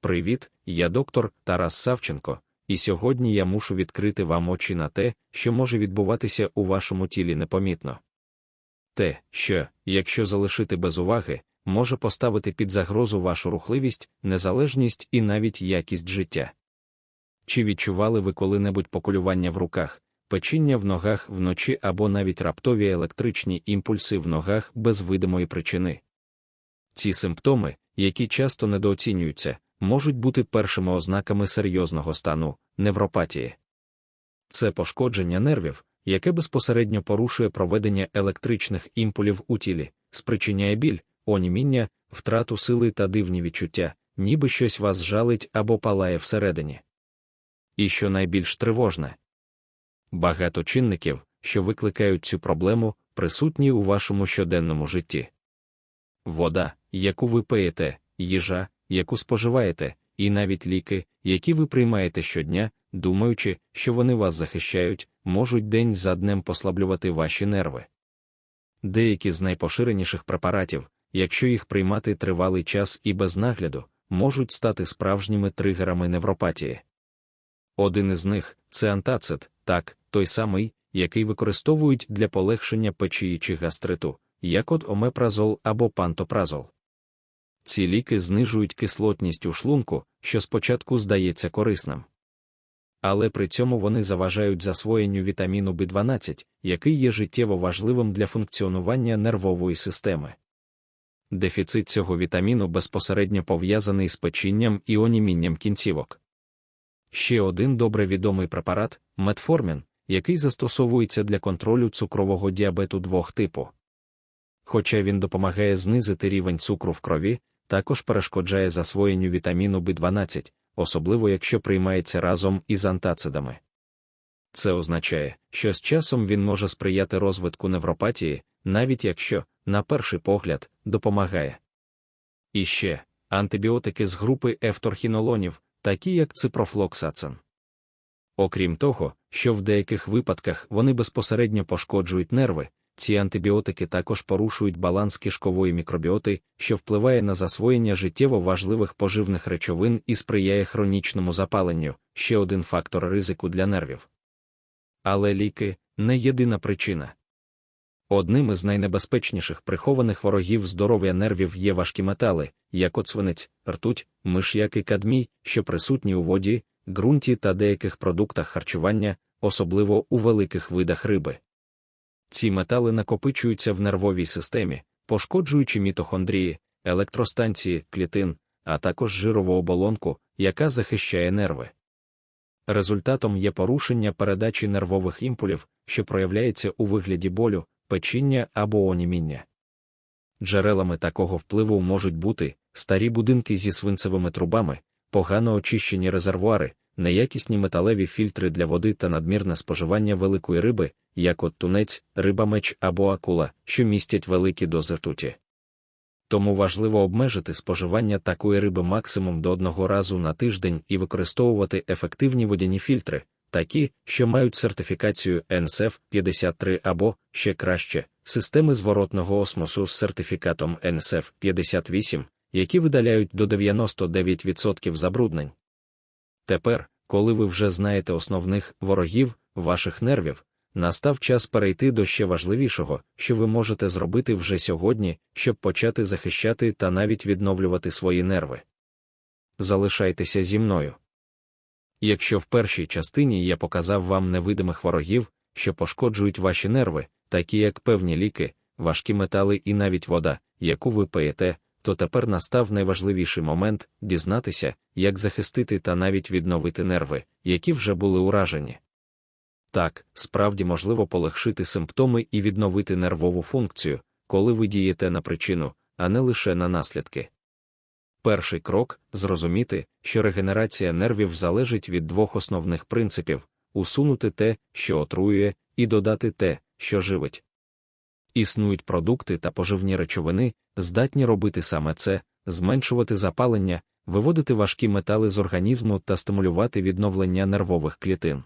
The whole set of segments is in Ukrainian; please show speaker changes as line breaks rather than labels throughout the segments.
Привіт, я доктор Тарас Савченко, і сьогодні я мушу відкрити вам очі на те, що може відбуватися у вашому тілі непомітно. Те, що, якщо залишити без уваги, може поставити під загрозу вашу рухливість, незалежність і навіть якість життя. Чи відчували ви коли-небудь поколювання в руках, печіння в ногах вночі або навіть раптові електричні імпульси в ногах без видимої причини? Ці симптоми, які часто недооцінюються, можуть бути першими ознаками серйозного стану невропатії. Це пошкодження нервів, яке безпосередньо порушує проведення електричних імпулів у тілі, спричиняє біль, оніміння, втрату сили та дивні відчуття, ніби щось вас жалить або палає всередині. І що найбільш тривожне, багато чинників, що викликають цю проблему, присутні у вашому щоденному житті. Вода, яку ви пиєте, їжа, яку споживаєте, і навіть ліки, які ви приймаєте щодня, думаючи, що вони вас захищають, можуть день за днем послаблювати ваші нерви. Деякі з найпоширеніших препаратів, якщо їх приймати тривалий час і без нагляду, можуть стати справжніми тригерами невропатії. Один із них це антацид, так, той самий, який використовують для полегшення печії чи гастриту, як от омепразол або пантопразол. Ці ліки знижують кислотність у шлунку, що спочатку здається корисним. Але при цьому вони заважають засвоєнню вітаміну В12, який є життєво важливим для функціонування нервової системи. Дефіцит цього вітаміну безпосередньо пов'язаний з печінням і онімінням кінцівок. Ще один добре відомий препарат метформін, який застосовується для контролю цукрового діабету двох типу. Хоча він допомагає знизити рівень цукру в крові, також перешкоджає засвоєнню вітаміну В12, особливо якщо приймається разом із антацидами. Це означає, що з часом він може сприяти розвитку невропатії, навіть якщо, на перший погляд, допомагає. І ще антибіотики з групи ефторхінолонів, такі як ципрофлоксацин. Окрім того, що в деяких випадках вони безпосередньо пошкоджують нерви, ці антибіотики також порушують баланс кишкової мікробіоти, що впливає на засвоєння життєво важливих поживних речовин і сприяє хронічному запаленню, ще один фактор ризику для нервів. Але ліки не єдина причина. Одним із найнебезпечніших прихованих ворогів здоров'я нервів є важкі метали, як оцвинець, ртуть, миш'як і кадмій, що присутні у воді, ґрунті та деяких продуктах харчування, особливо у великих видах риби. Ці метали накопичуються в нервовій системі, пошкоджуючи мітохондрії, електростанції, клітин, а також жирову оболонку, яка захищає нерви. Результатом є порушення передачі нервових імпулів, що проявляється у вигляді болю, печіння або оніміння. Джерелами такого впливу можуть бути старі будинки зі свинцевими трубами, погано очищені резервуари, неякісні металеві фільтри для води та надмірне споживання великої риби, як от тунець, риба меч або акула, що містять великі дози ртуті. Тому важливо обмежити споживання такої риби максимум до одного разу на тиждень і використовувати ефективні водяні фільтри, такі, що мають сертифікацію NSF 53 або, ще краще, системи зворотного осмосу з сертифікатом NSF 58, які видаляють до 99% забруднень. Тепер, коли ви вже знаєте основних ворогів ваших нервів, настав час перейти до ще важливішого, що ви можете зробити вже сьогодні, щоб почати захищати та навіть відновлювати свої нерви. Залишайтеся зі мною. Якщо в першій частині я показав вам невидимих ворогів, що пошкоджують ваші нерви, такі як певні ліки, важкі метали і навіть вода, яку ви пиєте, то тепер настав найважливіший момент дізнатися, як захистити та навіть відновити нерви, які вже були уражені. Так, справді можливо полегшити симптоми і відновити нервову функцію, коли ви дієте на причину, а не лише на наслідки. Перший крок зрозуміти, що регенерація нервів залежить від двох основних принципів усунути те, що отруює, і додати те, що живить. Існують продукти та поживні речовини, здатні робити саме це, зменшувати запалення, виводити важкі метали з організму та стимулювати відновлення нервових клітин.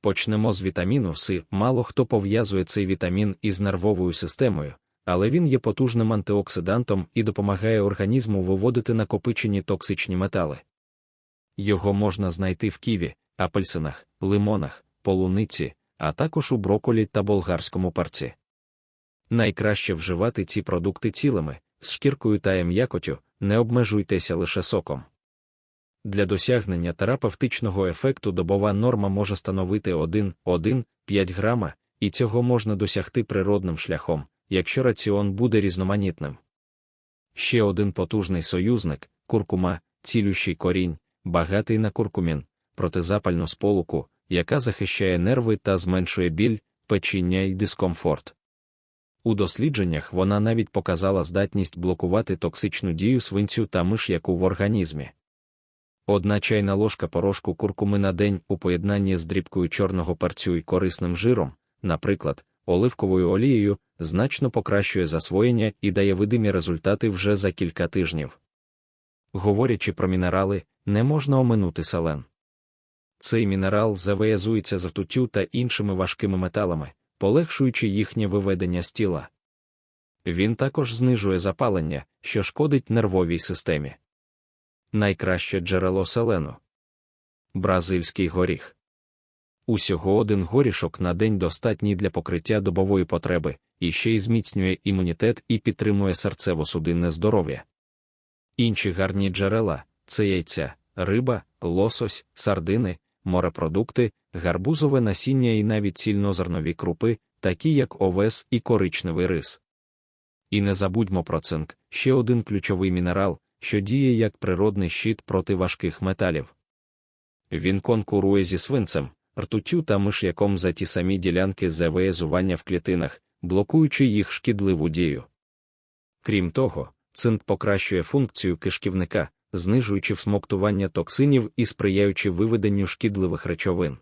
Почнемо з вітаміну С. Мало хто пов'язує цей вітамін із нервовою системою, але він є потужним антиоксидантом і допомагає організму виводити накопичені токсичні метали. Його можна знайти в ківі, апельсинах, лимонах, полуниці, а також у броколі та болгарському парці. Найкраще вживати ці продукти цілими, з шкіркою та м'якотю, не обмежуйтеся лише соком. Для досягнення терапевтичного ефекту добова норма може становити 1,1-5 грама, і цього можна досягти природним шляхом, якщо раціон буде різноманітним. Ще один потужний союзник куркума, цілющий корінь, багатий на куркумін, протизапальну сполуку, яка захищає нерви та зменшує біль, печіння і дискомфорт. У дослідженнях вона навіть показала здатність блокувати токсичну дію свинцю та миш'яку в організмі. Одна чайна ложка порошку куркуми на день у поєднанні з дрібкою чорного перцю і корисним жиром, наприклад, оливковою олією, значно покращує засвоєння і дає видимі результати вже за кілька тижнів. Говорячи про мінерали, не можна оминути селен. Цей мінерал завиязується з ртуттю та іншими важкими металами, полегшуючи їхнє виведення з тіла. Він також знижує запалення, що шкодить нервовій системі. Найкраще джерело селену бразильський горіх. Усього один горішок на день достатній для покриття добової потреби, і ще й зміцнює імунітет і підтримує серцево-судинне здоров'я. Інші гарні джерела це яйця, риба, лосось, сардини, морепродукти, гарбузове насіння і навіть цільнозернові крупи, такі як овес і коричневий рис. І не забудьмо про цинк, ще один ключовий мінерал, що діє як природний щит проти важких металів. Він конкурує зі свинцем, ртуттю та миш'яком за ті самі ділянки завиязування в клітинах, блокуючи їх шкідливу дію. Крім того, цинк покращує функцію кишківника, знижуючи всмоктування токсинів і сприяючи виведенню шкідливих речовин.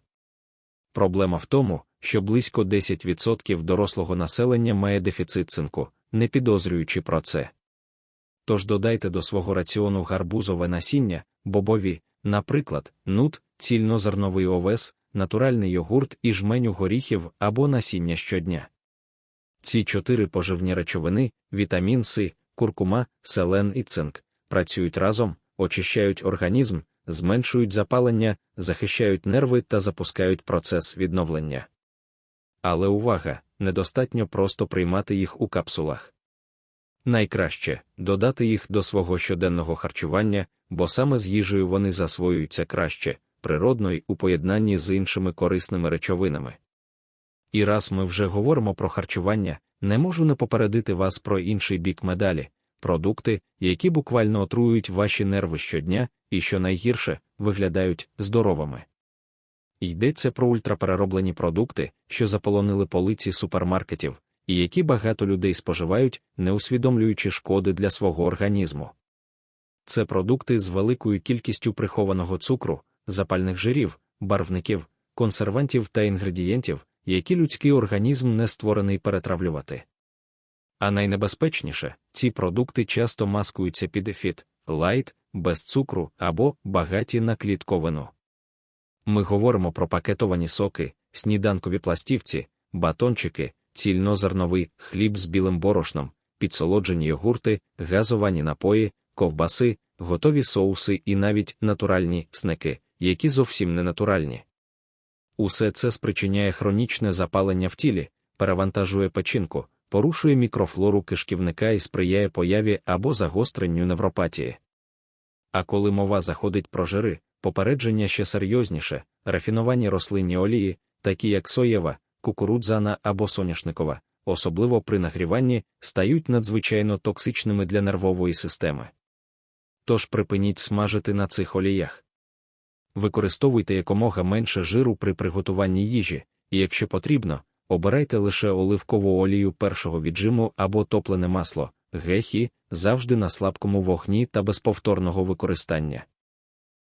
Проблема в тому, що близько 10% дорослого населення має дефіцит цинку, не підозрюючи про це. Тож додайте до свого раціону гарбузове насіння, бобові, наприклад, нут, цільнозерновий овес, натуральний йогурт і жменю горіхів або насіння щодня. Ці чотири поживні речовини вітамін С, куркума, селен і цинк, працюють разом, очищають організм, зменшують запалення, захищають нерви та запускають процес відновлення. Але увага, недостатньо просто приймати їх у капсулах. Найкраще додати їх до свого щоденного харчування, бо саме з їжею вони засвоюються краще, природно й у поєднанні з іншими корисними речовинами. І раз ми вже говоримо про харчування, не можу не попередити вас про інший бік медалі продукти, які буквально отруюють ваші нерви щодня і, що найгірше, виглядають здоровими. Йдеться про ультраперероблені продукти, що заполонили полиці супермаркетів, і які багато людей споживають, не усвідомлюючи шкоди для свого організму. Це продукти з великою кількістю прихованого цукру, запальних жирів, барвників, консервантів та інгредієнтів, які людський організм не створений перетравлювати. А найнебезпечніше, ці продукти часто маскуються під ефіт, лайт, без цукру або багаті на клітковину. Ми говоримо про пакетовані соки, сніданкові пластівці, батончики, цільнозерновий хліб з білим борошном, підсолоджені йогурти, газовані напої, ковбаси, готові соуси і навіть натуральні снеки, які зовсім не натуральні. Усе це спричиняє хронічне запалення в тілі, перевантажує печінку, порушує мікрофлору кишківника і сприяє появі або загостренню невропатії. А коли мова заходить про жири, попередження ще серйозніше, рафіновані рослинні олії, такі як соєва, кукурудзана або соняшникова, особливо при нагріванні, стають надзвичайно токсичними для нервової системи. Тож припиніть смажити на цих оліях. Використовуйте якомога менше жиру при приготуванні їжі, і якщо потрібно, обирайте лише оливкову олію першого віджиму або топлене масло, гехі, завжди на слабкому вогні та без повторного використання.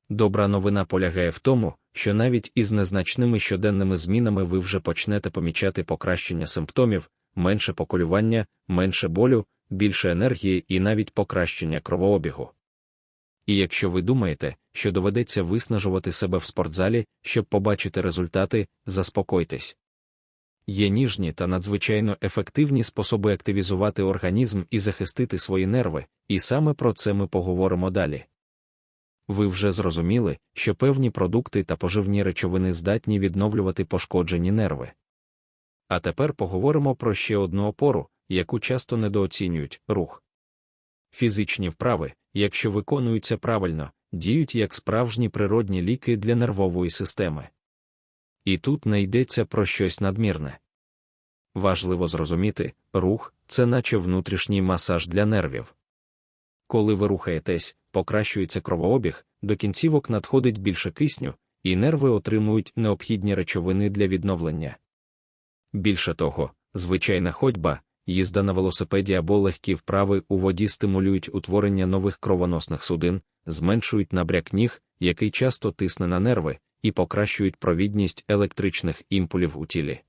Добра новина полягає в тому, що навіть із незначними щоденними змінами ви вже почнете помічати покращення симптомів, менше поколювання, менше болю, більше енергії і навіть покращення кровообігу. І якщо ви думаєте, що доведеться виснажувати себе в спортзалі, щоб побачити результати, заспокойтесь. Є ніжні та надзвичайно ефективні способи активізувати організм і захистити свої нерви, і саме про це ми поговоримо далі. Ви вже зрозуміли, що певні продукти та поживні речовини здатні відновлювати пошкоджені нерви. А тепер поговоримо про ще одну опору, яку часто недооцінюють рух. Фізичні вправи, якщо виконуються правильно, діють як справжні природні ліки для нервової системи. І тут не йдеться про щось надмірне. Важливо зрозуміти, рух це наче внутрішній масаж для нервів. Коли ви рухаєтесь, покращується кровообіг, до кінцівок надходить більше кисню, і нерви отримують необхідні речовини для відновлення. Більше того, звичайна ходьба, їзда на велосипеді або легкі вправи у воді стимулюють утворення нових кровоносних судин, зменшують набряк ніг, який часто тисне на нерви, і покращують провідність електричних імпулів у тілі.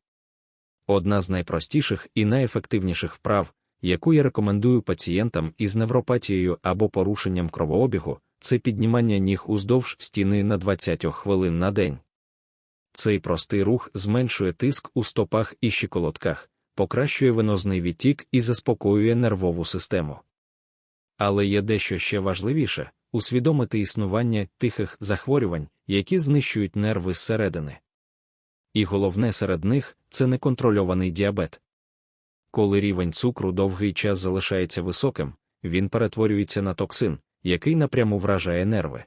Одна з найпростіших і найефективніших вправ, яку я рекомендую пацієнтам із невропатією або порушенням кровообігу, це піднімання ніг уздовж стіни на 20 хвилин на день. Цей простий рух зменшує тиск у стопах і щиколотках, покращує венозний відтік і заспокоює нервову систему. Але є дещо ще важливіше усвідомити існування тихих захворювань, які знищують нерви зсередини. І головне серед них це неконтрольований діабет. Коли рівень цукру довгий час залишається високим, він перетворюється на токсин, який напряму вражає нерви.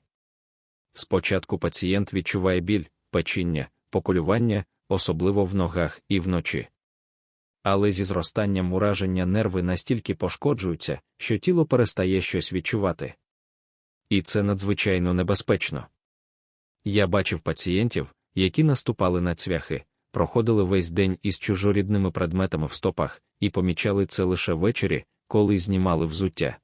Спочатку пацієнт відчуває біль, печіння, поколювання, особливо в ногах і вночі. Але зі зростанням ураження нерви настільки пошкоджуються, що тіло перестає щось відчувати. І це надзвичайно небезпечно. Я бачив пацієнтів, які наступали на цвяхи, проходили весь день із чужорідними предметами в стопах і помічали це лише ввечері, коли знімали взуття.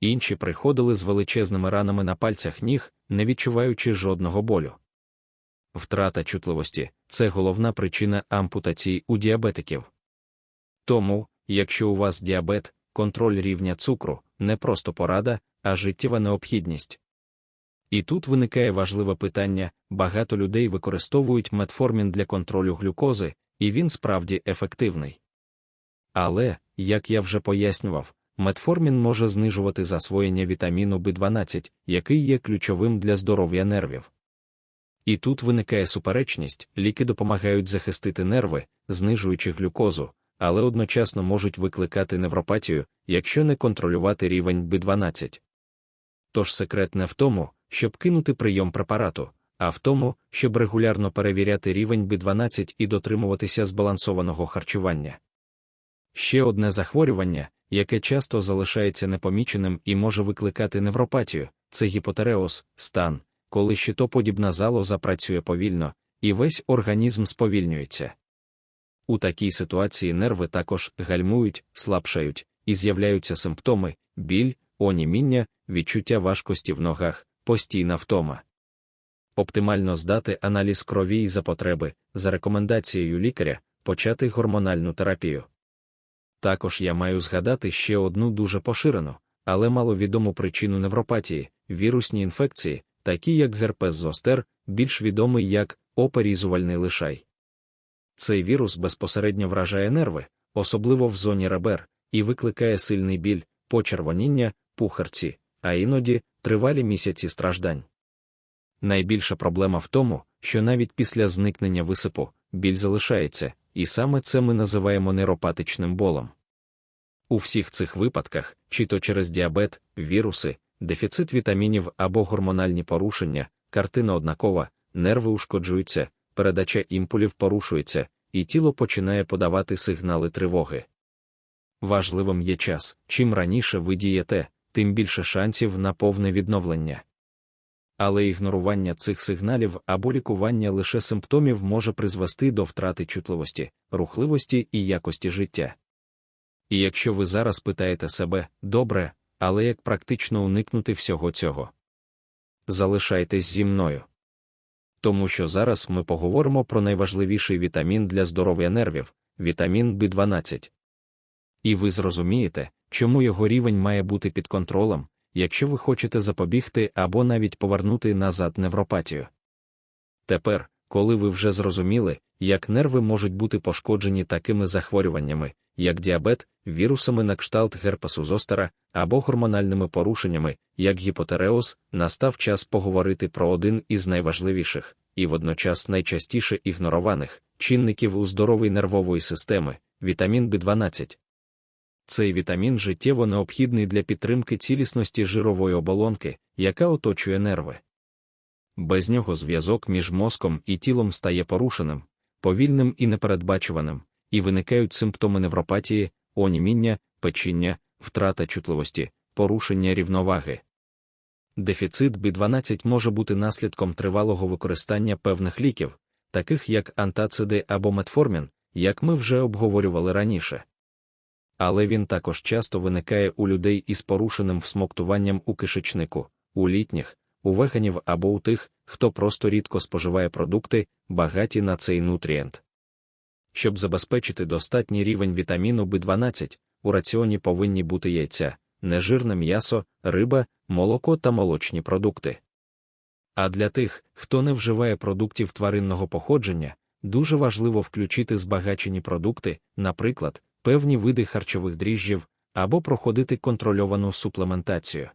Інші приходили з величезними ранами на пальцях ніг, не відчуваючи жодного болю. Втрата чутливості це головна причина ампутації у діабетиків. Тому, якщо у вас діабет, контроль рівня цукру не просто порада, а життєва необхідність. І тут виникає важливе питання: багато людей використовують метформін для контролю глюкози, і він справді ефективний. Але, як я вже пояснював, метформін може знижувати засвоєння вітаміну В12, який є ключовим для здоров'я нервів. І тут виникає суперечність, ліки допомагають захистити нерви, знижуючи глюкозу, але одночасно можуть викликати невропатію, якщо не контролювати рівень В12. Тож секрет не в тому, щоб кинути прийом препарату, а в тому, щоб регулярно перевіряти рівень B12 і дотримуватися збалансованого харчування. Ще одне захворювання, яке часто залишається непоміченим і може викликати невропатію, це гіпотереоз, стан, коли щитоподібна залоза працює повільно, і весь організм сповільнюється. У такій ситуації нерви також гальмують, слабшають, і з'являються симптоми, біль, оніміння, відчуття важкості в ногах, постійна втома. Оптимально здати аналіз крові і за потреби, за рекомендацією лікаря, почати гормональну терапію. Також я маю згадати ще одну дуже поширену, але маловідому причину невропатії вірусні інфекції, такі як герпес зостер, більш відомий як оперізувальний лишай. Цей вірус безпосередньо вражає нерви, особливо в зоні ребер, і викликає сильний біль, почервоніння, пухарці, а іноді тривалі місяці страждань. Найбільша проблема в тому, що навіть після зникнення висипу біль залишається, і саме це ми називаємо нейропатичним болом. У всіх цих випадках, чи то через діабет, віруси, дефіцит вітамінів або гормональні порушення, картина однакова, нерви ушкоджуються, передача імпулів порушується, і тіло починає подавати сигнали тривоги. Важливим є час, чим раніше ви дієте, тим більше шансів на повне відновлення. Але ігнорування цих сигналів або лікування лише симптомів може призвести до втрати чутливості, рухливості і якості життя. І якщо ви зараз питаєте себе, добре, але як практично уникнути всього цього? Залишайтесь зі мною. Тому що зараз ми поговоримо про найважливіший вітамін для здоров'я нервів вітамін B12. І ви зрозумієте, чому його рівень має бути під контролем, якщо ви хочете запобігти або навіть повернути назад невропатію. Тепер, коли ви вже зрозуміли, як нерви можуть бути пошкоджені такими захворюваннями, як діабет, вірусами на кшталт герпесу зостера або гормональними порушеннями, як гіпотереоз, настав час поговорити про один із найважливіших і водночас найчастіше ігнорованих чинників у здоровій нервової системи вітамін В12. Цей вітамін життєво необхідний для підтримки цілісності жирової оболонки, яка оточує нерви. Без нього зв'язок між мозком і тілом стає порушеним, повільним і непередбачуваним, і виникають симптоми невропатії, оніміння, печіння, втрата чутливості, порушення рівноваги. Дефіцит B12 може бути наслідком тривалого використання певних ліків, таких як антациди або метформін, як ми вже обговорювали раніше. Але він також часто виникає у людей із порушеним всмоктуванням у кишечнику, у літніх, у веганів або у тих, хто просто рідко споживає продукти, багаті на цей нутрієнт. Щоб забезпечити достатній рівень вітаміну В12, у раціоні повинні бути яйця, нежирне м'ясо, риба, молоко та молочні продукти. А для тих, хто не вживає продуктів тваринного походження, дуже важливо включити збагачені продукти, наприклад, певні види харчових дріжджів, або проходити контрольовану суплементацію.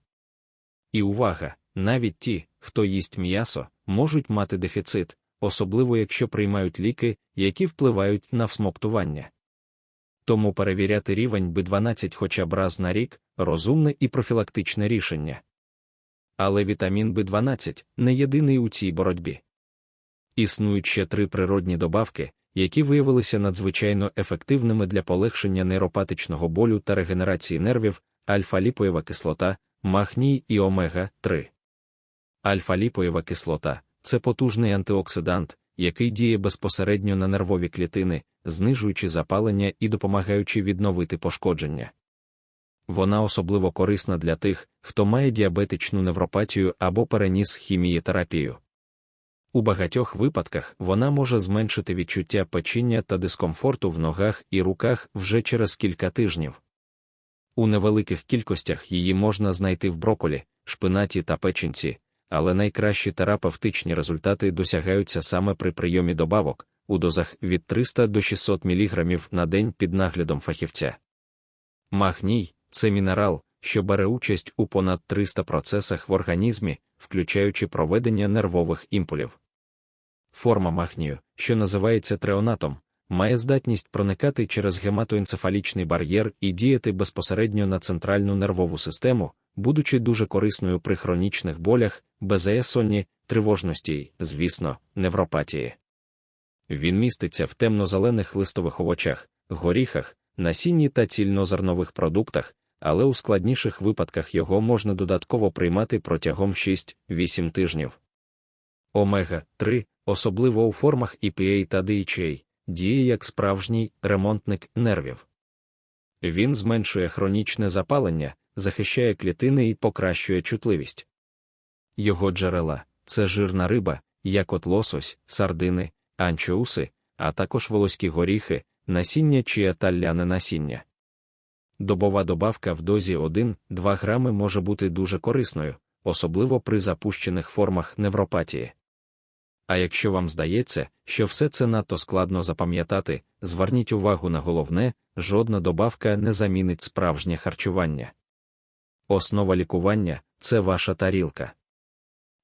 І увага! Навіть ті, хто їсть м'ясо, можуть мати дефіцит, особливо якщо приймають ліки, які впливають на всмоктування. Тому перевіряти рівень B12 хоча б раз на рік розумне і профілактичне рішення. Але вітамін B12 не єдиний у цій боротьбі. Існують ще три природні добавки, які виявилися надзвичайно ефективними для полегшення нейропатичного болю та регенерації нервів, альфа-ліпоєва кислота, магній і омега 3. Альфа-ліпоєва кислота це потужний антиоксидант, який діє безпосередньо на нервові клітини, знижуючи запалення і допомагаючи відновити пошкодження. Вона особливо корисна для тих, хто має діабетичну невропатію або переніс хімієтерапію. У багатьох випадках вона може зменшити відчуття печіння та дискомфорту в ногах і руках вже через кілька тижнів. У невеликих кількостях її можна знайти в броколі, шпинаті та печінці, але найкращі терапевтичні результати досягаються саме при прийомі добавок у дозах від 300 до 600 мг на день під наглядом фахівця. Магній це мінерал, що бере участь у понад 300 процесах в організмі, включаючи проведення нервових імпулів. Форма магнію, що називається треонатом, має здатність проникати через гематоенцефалічний бар'єр і діяти безпосередньо на центральну нервову систему, будучи дуже корисною при хронічних болях, безеясонні, тривожності, звісно, невропатії. Він міститься в темно-зелених листових овочах, горіхах, насінні та цільнозернових продуктах, але у складніших випадках його можна додатково приймати протягом 6-8 тижнів. Омега 3, особливо у формах EPA та DHA, діє як справжній ремонтник нервів. Він зменшує хронічне запалення, захищає клітини і покращує чутливість. Його джерела це жирна риба, як от лосось, сардини, анчоуси, а також волоські горіхи, насіння чи та насіння. Добова добавка в дозі 1-2 грами може бути дуже корисною, особливо при запущених формах невропатії. А якщо вам здається, що все це надто складно запам'ятати, зверніть увагу на головне, жодна добавка не замінить справжнє харчування. Основа лікування це ваша тарілка.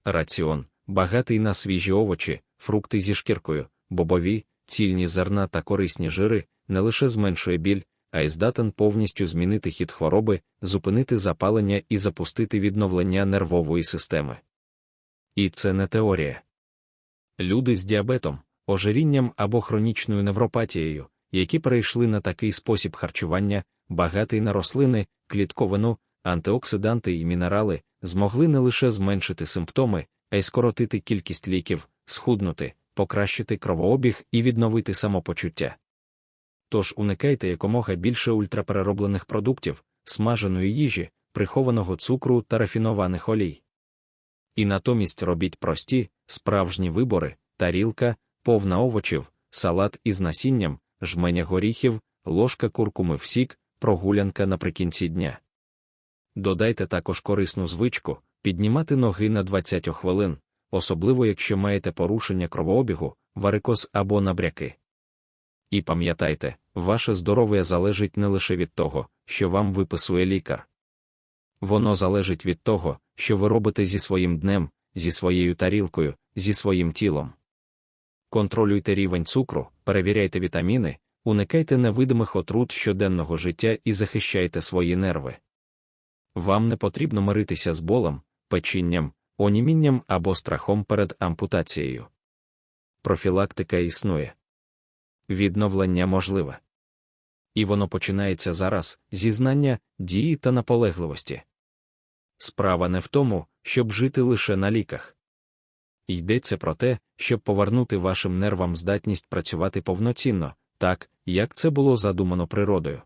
Раціон, багатий на свіжі овочі, фрукти зі шкіркою, бобові, цільні зерна та корисні жири, не лише зменшує біль, а й здатен повністю змінити хід хвороби, зупинити запалення і запустити відновлення нервової системи. І це не теорія. Люди з діабетом, ожирінням або хронічною невропатією, які перейшли на такий спосіб харчування, багатий на рослини, клітковину, антиоксиданти і мінерали, змогли не лише зменшити симптоми, а й скоротити кількість ліків, схуднути, покращити кровообіг і відновити самопочуття. Тож уникайте якомога більше ультраперероблених продуктів, смаженої їжі, прихованого цукру та рафінованих олій. І натомість робіть прості, справжні вибори, тарілка, повна овочів, салат із насінням, жменя горіхів, ложка куркуми в сік, прогулянка наприкінці дня. Додайте також корисну звичку, піднімати ноги на 20 хвилин, особливо якщо маєте порушення кровообігу, варикоз або набряки. І пам'ятайте, ваше здоров'я залежить не лише від того, що вам виписує лікар. Воно залежить від того, що ви робите зі своїм днем, зі своєю тарілкою, зі своїм тілом. Контролюйте рівень цукру, перевіряйте вітаміни, уникайте невидимих отрут щоденного життя і захищайте свої нерви. Вам не потрібно миритися з болем, печінням, онімінням або страхом перед ампутацією. Профілактика існує. Відновлення можливе. І воно починається зараз зі знання, дії та наполегливості. Справа не в тому, щоб жити лише на ліках. Йдеться про те, щоб повернути вашим нервам здатність працювати повноцінно, так, як це було задумано природою.